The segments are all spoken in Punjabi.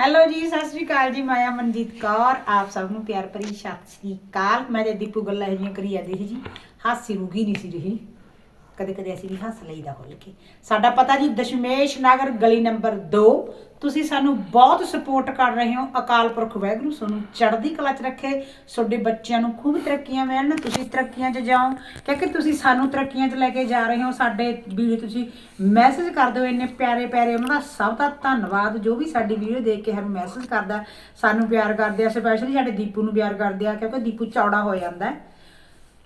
ਹੈਲੋ ਜੀ, ਸਤਿ ਸ੍ਰੀ ਅਕਾਲ ਜੀ, ਮਾਇਆ ਮਨਜੀਤ ਕੌਰ, ਆਪ ਸਭ ਨੂੰ ਪਿਆਰ ਭਰੀ ਸਤਿ ਸ੍ਰੀ ਅਕਾਲ। ਮੈਂ ਤੇ ਦੀਪੂ ਗੱਲਾਂ ਜਿਹੀਆਂ ਕਰੀ ਜਾਂਦੀ ਸੀ ਜੀ। ਹਾਸੀ ਰੁਕੀ ਨਹੀਂ ਸੀ ਰਹੀ। ਕਦੇ ਕਦੇ ਅਸੀਂ ਵੀ ਹੱਸ ਲਈਦਾ ਖੁੱਲ ਕੇ ਸਾਡਾ ਪਤਾ ਜੀ ਦਸ਼ਮੇਸ਼ ਨਗਰ ਗਲੀ ਨੰਬਰ 2 ਤੁਸੀਂ ਸਾਨੂੰ ਬਹੁਤ ਸਪੋਰਟ ਕਰ ਰਹੇ ਹੋ, ਅਕਾਲ ਪੁਰਖ ਵਾਹਿਗੁਰੂ ਸਾਨੂੰ ਚੜ੍ਹਦੀ ਕਲਾ 'ਚ ਰੱਖੇ, ਤੁਹਾਡੇ ਬੱਚਿਆਂ ਨੂੰ ਖੂਬ ਤਰੱਕੀਆਂ ਮਿਲਣ, ਤੁਸੀਂ ਤਰੱਕੀਆਂ 'ਚ ਜਾਓ, ਕਿਉਂਕਿ ਤੁਸੀਂ ਸਾਨੂੰ ਤਰੱਕੀਆਂ 'ਚ ਲੈ ਕੇ ਜਾ ਰਹੇ ਹੋ, ਸਾਡੇ ਵੀਡੀਓ ਤੁਸੀਂ ਮੈਸੇਜ ਕਰਦੇ ਹੋ ਇੰਨੇ ਪਿਆਰੇ ਪਿਆਰੇ, ਉਹਨਾਂ ਦਾ ਸਭ ਦਾ ਧੰਨਵਾਦ, ਜੋ ਵੀ ਸਾਡੀ ਵੀਡੀਓ ਦੇਖ ਕੇ ਸਾਨੂੰ ਮੈਸੇਜ ਕਰਦਾ, ਸਾਨੂੰ ਪਿਆਰ ਕਰਦੇ ਆ ਸਪੈਸ਼ਲੀ ਸਾਡੇ ਦੀਪੂ ਨੂੰ ਪਿਆਰ ਕਰਦੇ ਆ, ਕਿਉਂਕਿ ਦੀਪੂ ਚੌੜਾ ਹੋ ਜਾਂਦਾ ਹੈ।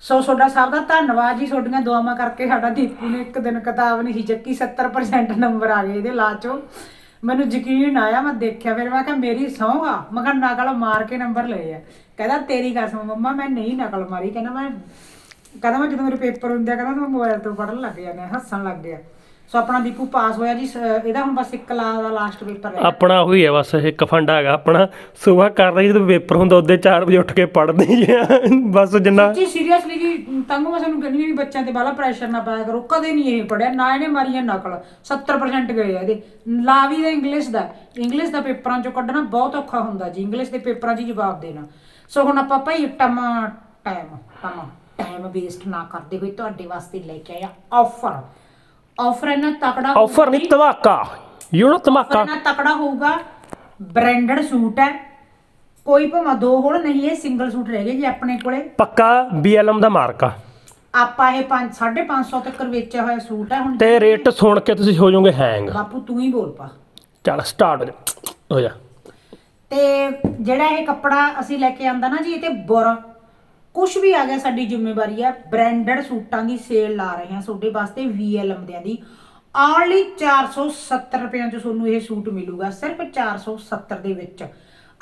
ਸੋ ਤੁਹਾਡਾ ਸਭ ਦਾ ਧੰਨਵਾਦ ਜੀ, ਤੁਹਾਡੀਆਂ ਦੁਆਵਾਂ ਕਰਕੇ ਸਾਡਾ ਦੀਪੂ ਨੇ ਇੱਕ ਦਿਨ ਕਿਤਾਬ ਨਹੀਂ ਚੱਕੀ 70% ਨੰਬਰ ਆ ਗਏ ਇਹਦੇ ਲਾ ਚੋਂ ਮੈਨੂੰ ਯਕੀਨ ਆਇਆ, ਮੈਂ ਦੇਖਿਆ ਫਿਰ, ਮੈਂ ਕਿਹਾ ਮੇਰੀ ਸਹੁੰ ਆ। ਮੈਂ ਕਿਹਾ ਨਕਲ ਮਾਰ ਕੇ ਨੰਬਰ ਲਏ ਆ। ਕਹਿੰਦਾ ਤੇਰੀ ਕਸਮ ਮੰਮਾ, ਮੈਂ ਨਹੀਂ ਨਕਲ ਮਾਰੀ। ਕਹਿੰਦਾ ਮੈਂ ਕਹਿੰਦਾ ਮੈਂ ਜਦੋਂ ਮੇਰੇ ਪੇਪਰ ਹੁੰਦੇ ਆ, ਕਹਿੰਦਾ ਮੈਂ ਮੋਬਾਈਲ ਤੋਂ ਪੜਨ ਲੱਗ ਜਾਣਾ ਹੱਸਣ ਲੱਗ ਗਿਆ। ਸੋ ਆਪਣਾ ਦੀਪੂ ਪਾਸ ਹੋਇਆ ਜੀ ਸ- ਇਹਦਾ ਹੁਣ ਬਸ ਇੱਕ ਲਾ ਦਾ ਲਾਸਟ ਪੇਪਰ ਰਹਿ ਆਪਣਾ ਉਹੀ ਹੈ ਬਸ ਇੱਕ ਫੰਡਾ ਹੈਗਾ ਆਪਣਾ। ਸਵੇਰ ਕਰਦਾ ਜਦੋਂ ਪੇਪਰ ਹੁੰਦਾ ਉਹਦੇ 4 ਵਜੇ ਉੱਠ ਕੇ ਪੜ੍ਹਦੇ ਜੀ ਬਸ ਜਿੰਨਾ ਜੀ ਸੀਰੀਅਸਲੀ ਜੀ ਤੰਗੂ ਮੈਂ ਤੁਹਾਨੂੰ ਕਹਿੰਦੀ ਵੀ ਬੱਚਿਆਂ ਤੇ ਬਾਲਾ ਪ੍ਰੈਸ਼ਰ ਨਾ ਪਾਇਆ ਕਰੋ ਕਦੇ ਨਹੀਂ ਇਹ ਪੜਿਆ ਨਾ ਇਹਨੇ ਮਾਰੀਆਂ ਨਕਲ। 70% ਗਏ ਆ ਇਹਦੇ। ਲਾਵੀ ਦਾ ਇੰਗਲਿਸ਼ ਦਾ ਇੰਗਲਿਸ਼ ਦਾ ਪੇਪਰਾਂ ਚੋਂ ਕੱਢਣਾ ਬਹੁਤ ਔਖਾ ਹੁੰਦਾ ਜੀ ਇੰਗਲਿਸ਼ ਦੇ ਪੇਪਰਾਂ 'ਚ ਹੀ ਜਵਾਬ ਦੇਣਾ। ਸੋ ਹੁਣ ਆਪਾਂ ਭਾਈ ਟਮ ਟਾਈਮ ਟਮ ਟਾਈਮ ਵੇਸਟ ਨਾ ਕਰਦੇ ਹੋਏ ਤੁਹਾਡੇ ਵਾਸਤੇ ਲੈ ਕੇ ਆਇਆ ਆਫਰ ਆਫਰ ਇਹਨਾਂ ਤਕੜਾ ਆਫਰ ਨਹੀਂ ਧਮਾਕਾ ਯੂ ਨੋ ਧਮਾਕਾ ਨਾ ਤਕੜਾ ਹੋਊਗਾ ਬ੍ਰਾਂਡਡ ਸੂਟ ਹੈ। ਕੋਈ ਭਾਵੇਂ ਦੋ ਹੋਣ ਨਹੀਂ ਇਹ ਸਿੰਗਲ ਸੂਟ ਰਹਿ ਗਏ ਜੀ ਆਪਣੇ ਕੋਲੇ। ਪੱਕਾ ਬੀਐਲਐਮ ਦਾ ਮਾਰਕਾ। ਆਪਾਂ ਇਹ 5 550 ਤੱਕ ਵੇਚਿਆ ਹੋਇਆ ਸੂਟ ਹੈ ਹੁਣ ਤੇ ਰੇਟ ਸੁਣ ਕੇ ਤੁਸੀਂ ਹੋ ਜਾਓਗੇ ਹੈਂਗ ਬਾਪੂ ਤੂੰ ਹੀ ਬੋਲ ਪਾ। ਚੱਲ ਸਟਾਰਟ ਹੋ ਜਾ। ਤੇ ਜਿਹੜਾ ਇਹ ਕੱਪੜਾ ਅਸੀਂ ਲੈ ਕੇ ਆਂਦਾ ਨਾ ਜੀ ਇਹ ਤੇ ਬੁਰ ਕੁਝ ਵੀ ਆ ਗਿਆ, ਸਾਡੀ ਜ਼ਿੰਮੇਵਾਰੀ ਹੈ ਬ੍ਰਾਂਡਡ ਸੂਟਾਂ ਦੀ ਸੇਲ ਲਾ ਰਹੇ ਹਾਂ ਤੁਹਾਡੇ ਵਾਸਤੇ VLM ਦਿਆਂ ਦੀ। ਆਨਲੀ 470 ਰੁਪਏ ਚ ਤੁਹਾਨੂੰ ਇਹ ਸੂਟ ਮਿਲੂਗਾ, ਸਿਰਫ 470 ਦੇ ਵਿੱਚ।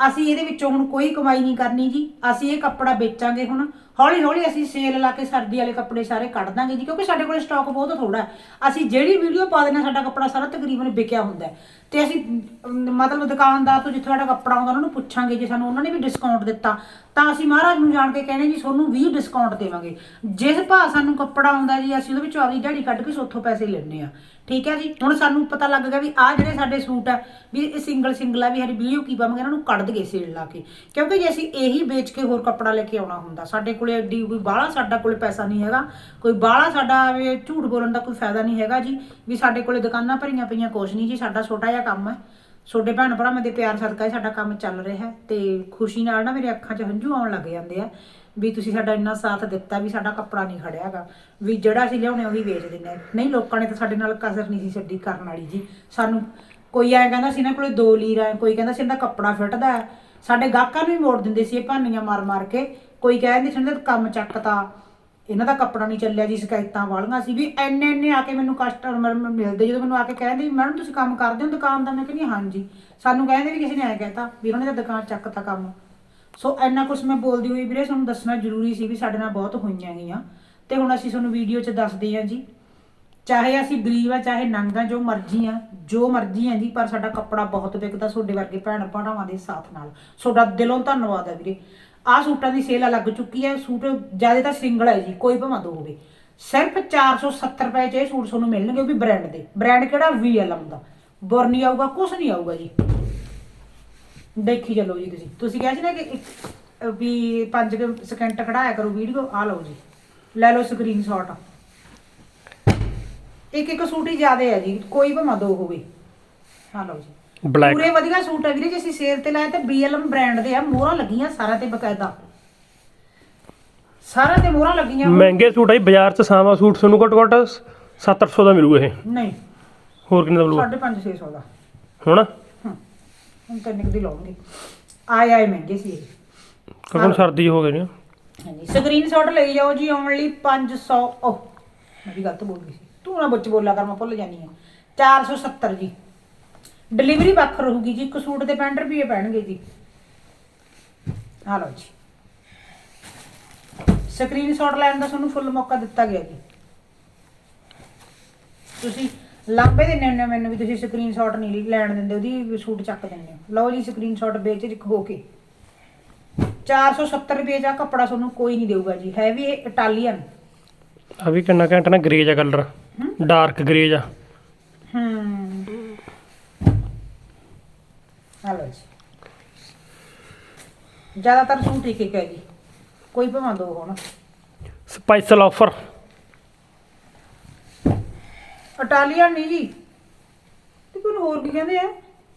ਅਸੀਂ ਇਹਦੇ ਵਿੱਚੋਂ ਹੁਣ ਕੋਈ ਕਮਾਈ ਨਹੀਂ ਕਰਨੀ ਜੀ। ਅਸੀਂ ਇਹ ਕੱਪੜਾ ਵੇਚਾਂਗੇ ਹੁਣ। ਹੌਲੀ ਹੌਲੀ ਅਸੀਂ ਸੇਲ ਲਾ ਕੇ ਸਰਦੀ ਵਾਲੇ ਕੱਪੜੇ ਸਾਰੇ ਕੱਢ ਦਾਂਗੇ ਜੀ, ਕਿਉਂਕਿ ਸਾਡੇ ਕੋਲ ਸਟਾਕ ਬਹੁਤ ਥੋੜਾ ਹੈ। ਅਸੀਂ ਜਿਹੜੀ ਵੀਡੀਓ ਪਾ ਦੇਣਾ ਸਾਡਾ ਕੱਪੜਾ ਸਾਰਾ ਤਕਰੀਬਨ ਵਿਕਿਆ ਹੁੰਦਾ ਹੈ। ਤੇ ਅਸੀਂ ਮਤਲਬ ਦੁਕਾਨਦਾਰ ਤੋਂ ਜਿੱਥੇ ਸਾਡਾ ਕੱਪੜਾ ਆਉਂਦਾ, ਉਹਨਾਂ ਨੂੰ ਪੁੱਛਾਂਗੇ ਜੇ ਸਾਨੂੰ, ਉਹਨਾਂ ਨੇ ਵੀ ਡਿਸਕਾਊਂਟ ਦਿੱਤਾ। ਤਾਂ ਅਸੀਂ ਮਹਾਰਾਜ ਨੂੰ ਜਾਣ ਕੇ ਕਹਿੰਦੇ ਜੀ, ਤੁਹਾਨੂੰ 20 ਡਿਸਕਾਊਂਟ ਦੇਵਾਂਗੇ। ਜਿਸ ਭਾਅ ਸਾਨੂੰ ਕੱਪੜਾ ਆਉਂਦਾ ਜੀ, ਅਸੀਂ ਉਹਦੇ ਵਿੱਚੋਂ ਆਪਦੀ ਦਿਹਾੜੀ ਕੱਢ ਕੇ ਸੋਥੋਂ ਪੈਸੇ ਲੈਣੇ ਆ ਠੀਕ ਹੈ ਜੀ? ਹੁਣ ਸਾਨੂੰ ਪਤਾ ਲੱਗ ਗਿਆ ਵੀ ਆਹ ਜਿਹੜੇ ਸਾਡੇ ਸੂਟ ਆ, ਵੀ ਇਹ ਸਿੰਗਲ ਸਿੰਗਲ ਆ, ਵੀ ਸਾਡੀ ਵੀਡੀਓ ਕੀ ਪਾਵਾਂਗੇ ਇਹਨਾਂ ਨੂੰ ਕੱਢ ਦਈਏ ਸੇਲ ਲਾ ਕੇ। ਕਿਉਂਕਿ ਜੇ ਅਸੀਂ ਇਹੀ ਵੇਚ ਕੇ ਹੋਰ ਕੱਪੜਾ ਲੈ ਕੇ ਆਉਣਾ ਹੁੰਦਾ, ਸਾਡੇ ਕੋਲੇ ਐਡੀ ਕੋਈ ਬਾਹਲਾ ਸਾਡਾ ਕੋਲੇ ਪੈਸਾ ਨਹੀਂ ਹੈਗਾ, ਕੋਈ ਬਾਹਲਾ ਸਾਡਾ ਵੀ ਝੂਠ ਬੋਲਣ ਦਾ ਕੋਈ ਫਾਇਦਾ ਨਹੀਂ ਹੈਗਾ ਜੀ, ਵੀ ਸਾਡੇ ਕੋਲੇ ਦੁਕਾਨਾਂ ਭਰੀਆਂ ਪਈਆਂ ਕੁਛ ਨਹੀਂ ਜੀ, ਸਾਡਾ ਛੋਟਾ ਜਿਹਾ ਕੰਮ ਹੈ। ਛੋਟੇ ਭੈਣ ਭਰਾਵਾਂ ਦੇ ਪਿਆਰ ਸਦਕਾ ਹੀ ਸਾਡਾ ਕੰਮ ਚੱਲ ਰਿਹਾ ਹੈ ਤੇ ਖੁਸ਼ੀ ਨਾਲ ਨਾ ਮੇਰੇ ਅੱਖਾਂ 'ਚ ਹੰਝੂ ਆਉਣ ਲੱਗ ਜਾਂਦੇ ਆ ਵੀ ਤੁਸੀਂ ਸਾਡਾ ਇੰਨਾ ਸਾਥ ਦਿੱਤਾ ਵੀ ਸਾਡਾ ਕੱਪੜਾ ਨਹੀਂ ਖੜਿਆਗਾ ਵੀ ਜਿਹੜਾ ਅਸੀਂ ਲਿਆਉਣੇ ਉਹੀ ਵੇਚ ਦਿੰਦੇ ਨਹੀਂ, ਲੋਕਾਂ ਨੇ ਤਾਂ ਸਾਡੇ ਨਾਲ ਕਸਰ ਨਹੀਂ ਸੀ ਛੱਡੀ ਕਰਨ ਵਾਲੀ ਜੀ। ਸਾਨੂੰ ਕੋਈ ਐਂ ਕਹਿੰਦਾ ਸੀ ਇਹਨਾਂ ਕੋਲੇ ਦੋ ਲੀਰ ਹੈ ਕੋਈ ਕਹਿੰਦਾ ਸੀ ਇਹਨਾਂ ਦਾ ਕੱਪੜਾ ਫਿੱਟਦਾ ਸਾਡੇ ਗਾਹਕਾਂ ਨੂੰ ਵੀ ਮੋੜ ਦਿੰਦੇ ਸੀ ਇਹ ਭਾਨੀਆਂ ਮਾਰ ਮਾਰ ਕੇ। ਕੋਈ ਕਹਿੰਦੇ ਸੀ ਇਹਨਾਂ ਦਾ ਕੰਮ ਚੱਕਤਾ। ਇਹਨਾਂ ਦਾ ਕੱਪੜਾ ਨਹੀਂ ਚੱਲਿਆ ਜੀ, ਸ਼ਿਕਾਇਤਾਂ ਵਾਲੀਆਂ ਸੀ ਵੀ ਐਨੇ ਐਨੇ ਆ ਕੇ ਮੈਨੂੰ ਕਸਟਮਰ ਮਿਲਦੇ ਜਦੋਂ ਮੈਨੂੰ ਆ ਕੇ ਕਹਿੰਦੇ ਮੈਡਮ, ਤੁਸੀਂ ਕੰਮ ਕਰਦੇ ਹੋ ਦੁਕਾਨ ਦਾ? ਮੈਂ ਕਹਿੰਦੀ, ਹਾਂਜੀ। ਸਾਨੂੰ ਕਹਿੰਦੇ ਵੀ ਕਿਸੇ ਨੇ ਐ ਕਹਿਤਾ ਵੀ ਉਹਨਾਂ ਨੇ ਤਾਂ ਦੁਕਾਨ ਚੱਕਤਾ ਕੰਮ। ਸੋ ਇੰਨਾ ਕੁਝ ਮੈਂ ਬੋਲਦੀ ਹੋਈ ਵੀਰੇ, ਤੁਹਾਨੂੰ ਦੱਸਣਾ ਜ਼ਰੂਰੀ ਸੀ ਵੀ ਸਾਡੇ ਨਾਲ ਬਹੁਤ ਹੋਈਆਂ ਗਈਆਂ। ਤੇ ਹੁਣ ਅਸੀਂ ਤੁਹਾਨੂੰ ਵੀਡੀਓ 'ਚ ਦੱਸਦੇ ਹਾਂ ਜੀ। ਚਾਹੇ ਅਸੀਂ ਗਰੀਬ ਆ, ਚਾਹੇ ਨੰਗਾ ਜੋ ਮਰਜ਼ੀ ਆ, ਜੋ ਮਰਜ਼ੀ ਆ ਜੀ, ਪਰ ਸਾਡਾ ਕੱਪੜਾ ਬਹੁਤ ਵਿਕਦਾ, ਤੁਹਾਡੇ ਵਰਗੇ ਭੈਣ ਭਰਾਵਾਂ ਦੇ ਸਾਥ ਨਾਲ। ਤੁਹਾਡਾ ਦਿਲੋਂ ਧੰਨਵਾਦ ਹੈ ਵੀਰੇ। ਆਹ ਸੂਟਾਂ ਦੀ ਸੇਲ ਲੱਗ ਚੁੱਕੀ ਹੈ, ਸੂਟ ਜ਼ਿਆਦਾ ਤਾਂ ਸਿੰਗਲ ਹੈ ਜੀ, ਕੋਈ ਭਾਵੇਂ ਦੋ ਹੋਵੇ। ਸਿਰਫ 470 ਰੁਪਏ 'ਚ ਇਹ ਸੂਟ ਤੁਹਾਨੂੰ ਮਿਲਣਗੇ ਉਹ ਵੀ ਬ੍ਰਾਂਡ ਦੇ। ਬ੍ਰਾਂਡ ਕਿਹੜਾ? VLM ਦਾ। ਬੁਰ ਨਹੀਂ ਆਊਗਾ ਕੁਝ ਨਹੀਂ ਆਊਗਾ ਜੀ। ਦੇਖੀ ਚੱਲੋ ਜੀ ਤੁਸੀਂ। ਤੁਸੀਂ ਕਿਹਾ ਸੀ ਨਾ ਕਿ ਇੱਕ- ਅਹ ਵੀ 5 ਸਕਿੰਟ ਖੜਾਇਆ ਕਰੋ ਵੀਡੀਓ ਆ ਲਓ ਜੀ। ਲੈ ਲਓ ਸਕਰੀਨਸ਼ਾਟ ਇੱਕ ਇੱਕ ਸੂਟ ਹੀ ਜ਼ਿਆਦਾ ਹੈ ਜੀ, ਕੋਈ ਭਾਵੇਂ ਦੋ ਹੋਵੇ। ਆ ਲਓ ਜੀ। ਬਲੈਕ ਪੂਰੇ ਵਧੀਆ ਸੂਟ ਹੈ ਵੀਰੇ ਜੇ ਅਸੀਂ ਸੇਲ ਤੇ ਲਾਏ ਤੇ BLM ਬ੍ਰਾਂਡ ਦੇ ਆ ਮੋਹਰਾਂ ਲੱਗੀਆਂ ਸਾਰਾ ਤੇ ਬਕਾਇਦਾ। ਸਾਰਾ ਤੇ ਮੋਹਰਾਂ ਲੱਗੀਆਂ ਮਹਿੰਗੇ ਸੂਟ ਆਈ ਬਾਜ਼ਾਰ 'ਚ ਸਾਵਾ ਸੂਟ ਤੁਹਾਨੂੰ ਘੱਟੋ ਘੱਟ 700 ਦਾ ਮਿਲੂ ਇਹ। ਨਹੀਂ। ਹੋਰ ਕਿੰਨੇ ਦਾ ਮਿਲੂ 550 600 ਦਾ। ਹੁਣ? ਹੁਣ ਤਾਂ ਨਿਕਦੀ ਲਾਉਂਗੇ ਆਏ ਆਏ ਮਹਿੰਗੇ ਸੀ ਇਹ। ਕਿਉਂਕਿ ਸਰਦੀ ਹੋ ਗਈ ਨੇ। ਹਾਂਜੀ ਸਕਰੀਨਸ਼ਾਟ ਲਈ ਜਾਓ ਜੀ ਓਨਲੀ 500 ਓਹ ਮੈਂ ਵੀ ਗਲਤ ਬੋਲ ਗਈ ਸੀ। ਤੂੰ ਨਾ ਬੱਚ ਬੋਲਿਆ ਕਰ ਮੈਂ ਭੁੱਲ ਜਾਨੀ ਆ। 470 ਜੀ। ਡਿਲੀਵਰੀ ਵੱਖ ਰਹੂਗੀ ਜੀ ਇੱਕ ਸੂਟ ਦੇ 65 ਰੁਪਏ ਪੈਣਗੇ ਜੀ। ਆ ਲਓ ਜੀ। ਸਕਰੀਨਸ਼ਾਟ ਲੈਣ ਦਾ ਤੁਹਾਨੂੰ ਫੁੱਲ ਮੌਕਾ ਦਿੱਤਾ ਗਿਆ ਜੀ। ਤੁਸੀਂ ਲਾਂਬੇ ਹੁੰਦੇ ਹੋ ਮੈਨੂੰ ਵੀ ਤੁਸੀਂ ਸਕਰੀਨਸ਼ਾਟ ਨਹੀਂ ਲੈਣ ਦਿੰਦੇ ਉਹਦੀ ਸੂਟ ਚੱਕ ਦਿੰਦੇ ਹੋ। ਲਓ ਜੀ ਸਕਰੀਨਸ਼ਾਟ ਵੇਚ ਰਿਕ ਹੋ ਕੇ। 470 ਰੁਪਏ ਦਾ ਕੱਪੜਾ ਤੁਹਾਨੂੰ ਕੋਈ ਨਹੀਂ ਦੇਊਗਾ ਜੀ ਹੈ ਵੀ ਇਹ ਇਟਾਲੀਅਨ ਆ ਵੀ ਕਿੰਨਾ ਘੰਟਾ ਨਾ ਗ੍ਰੇਜ ਆ ਕਲਰ ਡਾਰਕ ਗ੍ਰੇਜ ਆ। ਹਮ ਹਲੋ ਜੀ ਜ਼ਿਆਦਾਤਰ ਸੂਟ ਇੱਕ ਇੱਕ ਹੈ ਜੀ? ਕੋਈ ਭਾਵੇਂ ਦੋ ਹੋਣ। ਸਪੈਸ਼ਲ ਆਫਰ ਇਟਾਲੀਅਨ ਨਹੀਂ ਜੀ। ਤੇ ਕੋਈ ਹੋਰ ਕੀ ਕਹਿੰਦੇ ਆ?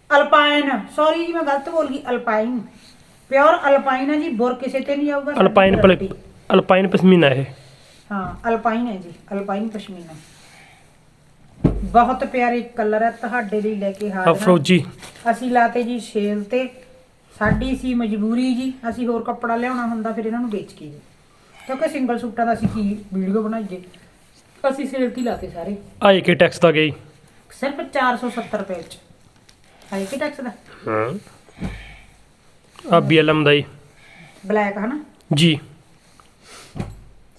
ਅਲਪਾਈਨ ਸੌਰੀ ਜੀ ਮੈਂ ਗਲਤ ਬੋਲ ਗਈ। ਅਲਪਾਈਨ ਪਿਓਰ ਅਲਪਾਈਨ ਹੈ ਜੀ ਬੁਰ ਕਿਸੇ ਤੇ ਨਹੀਂ ਆਊਗਾ ਅਲਪਾਈਨ। ਅਲਪਾਈਨ ਪਸ਼ਮੀਨਾ ਇਹ। ਹਾਂ ਅਲਪਾਈਨ ਹੈ ਜੀ ਅਲਪਾਈਨ ਪਸ਼ਮੀਨਾ। ਬਹੁਤ ਪਿਆਰੇ ਕਲਰ ਹੈ ਤੁਹਾਡੇ ਲਈ ਲੈ ਕੇ ਹਾਜ਼ਰ ਹਾਂ। ਅਫਰੋਜੀ ਅਸੀਂ ਲਾਤੇ ਜੀ ਸੇਲ ਤੇ। ਸਾਡੀ ਸੀ ਮਜਬੂਰੀ ਜੀ ਅਸੀਂ ਹੋਰ ਕੱਪੜਾ ਲਿਆਉਣਾ ਹੁੰਦਾ ਫਿਰ ਇਹਨਾਂ ਨੂੰ ਵੇਚ ਕੇ ਜੀ। ਕਿਉਂਕਿ ਸਿੰਗਲ ਸੂਟਾਂ ਦਾ ਅਸੀਂ ਕੀ ਵੀਡੀਓ ਬਣਾਈਏ? ਅਸੀਂ ਸੇਲ ਤੇ ਲਾਤੇ ਸਾਰੇ। ਆਏ ਕੇ ਟੈਕਸ ਦਾ ਗਈ। ਸਿਰਫ 470 ਰੁਪਏ ਚ। ਹਾਈ ਕਿ ਟੈਕਸ ਦਾ? ਹਾਂ। ਆ ਬੀਐਲਐਮ ਦਾ ਹੀ ਬਲੈਕ ਹਨਾ? ਜੀ।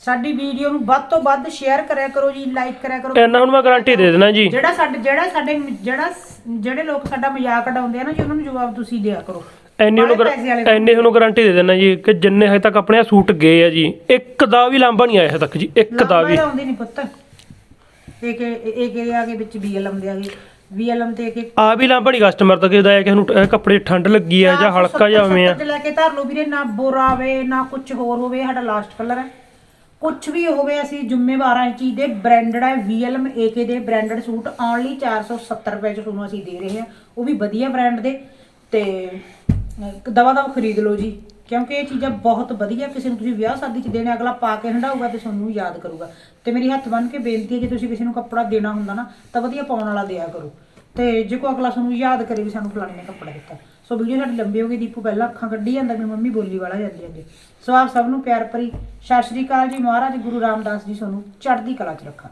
ਸਾਡੀ ਵੀਡੀਓ ਨੂੰ ਵੱਧ ਤੋਂ ਵੱਧ ਸ਼ੇਅਰ ਕਰਿਆ ਕਰੋ ਜੀ ਲਾਈਕ ਕਰਿਆ ਕਰੋ। ਇਹਨਾਂ ਹੁਣ ਮੈਂ ਗਾਰੰਟੀ ਦੇ ਦੇਣਾ ਜੀ। ਜਿਹੜਾ ਸਾਡੇ ਜਿਹੜਾ ਸਾਡੇ ਜਿਹੜਾ ਜਿਹੜੇ ਲੋਕ ਸਾਡਾ ਮਜ਼ਾਕ ਉਡਾਉਂਦੇ ਆ ਨਾ ਜੀ ਉਹਨਾਂ ਨੂੰ ਜਵਾਬ ਤੁਸੀਂ ਦਿਆ ਕਰੋ। ਐਨੀ ਉਹਨੂੰ ਬਾਹਲੇ ਪੈਸੇ ਵਾਲੇ ਐਨੀ ਉਹਨੂੰ ਗਾਰੰਟੀ ਦੇ ਦੇਣਾ ਜੀ ਕਿ ਜਿੰਨੇ ਹਜੇ ਤੱਕ ਆਪਣੇ ਆਹ ਸੂਟ ਗਏ ਆ ਜੀ ਇੱਕ ਦਾ ਵੀ ਲਾਂਭਾ ਨਹੀਂ ਆਇਆ ਹਜੇ ਤੱਕ ਜੀ ਇੱਕ ਦਾ ਵੀ। ਆਉਂਦੇ ਨਹੀਂ ਪੁੱਤ। ਇੱਕ ਇੱਕ ਇਹ ਆ ਕੇ ਵਿੱਚ ਗਏ। ਵੀ ਲਾਂਭਾ ਨਹੀਂ ਕਸਟਮਰ ਤੱਕ ਇਹਦਾ ਹੈ ਕਿ ਇਹਨੂੰ ਇਹ ਕੱਪੜੇ ਠੰਡ ਲੱਗੀ ਆ ਜਾਂ ਹਲਕਾ ਜਿਹਾ ਉਵੇਂ ਆ। 470 ਚ ਲੈ ਕੇ ਧਰ ਲਓ ਵੀਰੇ ਨਾ ਬੋਰਾ ਆਵੇ ਨਾ ਕੁਝ ਹੋਰ ਹੋਵੇ ਸਾਡਾ ਲਾਸਟ ਕਲਰ ਹੈ। ਕੁਝ ਵੀ ਹੋਵੇ ਅਸੀਂ ਜ਼ਿੰਮੇਵਾਰ ਹਾਂ ਇਸ ਚੀਜ਼ ਦੇ। ਬ੍ਰਾਂਡਡ ਹੈ VLM AK ਦੇ ਬ੍ਰਾਂਡਡ ਸੂਟ। ਓਨਲੀ 470 ਰੁਪਏ ਚ ਤੁਹਾਨੂੰ ਅਸੀਂ ਦੇ ਰਹੇ ਹਾਂ। ਉਹ ਵੀ ਵਧੀਆ ਬ੍ਰਾਂਡ ਦੇ। ਤੇ ਦਵਾ ਦਵਾ ਖਰੀਦ ਲਓ ਜੀ, ਕਿਉਂਕਿ ਇਹ ਚੀਜ਼ਾਂ ਬਹੁਤ ਵਧੀਆ, ਕਿਸੇ ਨੂੰ ਤੁਸੀਂ ਵਿਆਹ ਸ਼ਾਦੀ ਚ ਦੇਣੇ ਅਗਲਾ ਪਾ ਕੇ ਹੰਡਾਊਗਾ ਤੇ ਤੁਹਾਨੂੰ ਯਾਦ ਕਰੂਗਾ। ਤੇ ਮੇਰੀ ਹੱਥ ਬੰਨ ਕੇ ਬੇਨਤੀ ਹੈ ਜੇ ਤੁਸੀਂ ਕਿਸੇ ਨੂੰ ਕੱਪੜਾ ਦੇਣਾ ਹੁੰਦਾ ਨਾ, ਤਾਂ ਵਧੀਆ ਪਾਉਣ ਵਾਲਾ ਦਿਆ ਕਰੋ। ਤੇ ਜੇ ਕੋਈ ਅਗਲਾ ਤੁਹਾਨੂੰ ਯਾਦ ਕਰੇ ਵੀ ਸਾਨੂੰ ਫਲਾਣੇ ਨੇ ਕੱਪੜਾ ਦਿੱਤਾ। ਸੋ ਵੀਡੀਓ ਸਾਡੀ ਲੰਬੀ ਹੋ ਗਈ, ਦੀਪੂ ਪਹਿਲਾਂ ਅੱਖਾਂ ਕੱਢੀ ਜਾਂਦਾ, ਮੇਰੀ ਮੰਮੀ ਬੋਲੀ ਵਾਲਾ ਜਾਂਦੀ ਜਾਂਦੀ। ਸੋ ਆਪ ਸਭ ਨੂੰ ਪਿਆਰ ਭਰੀ, ਸਤਿ ਸ਼੍ਰੀ ਅਕਾਲ ਜੀ, ਮਹਾਰਾਜ ਗੁਰੂ ਰਾਮਦਾਸ ਜੀ, ਤੁਹਾਨੂੰ ਚੜ੍ਹਦੀ ਕਲਾ 'ਚ ਰੱਖਾਂ।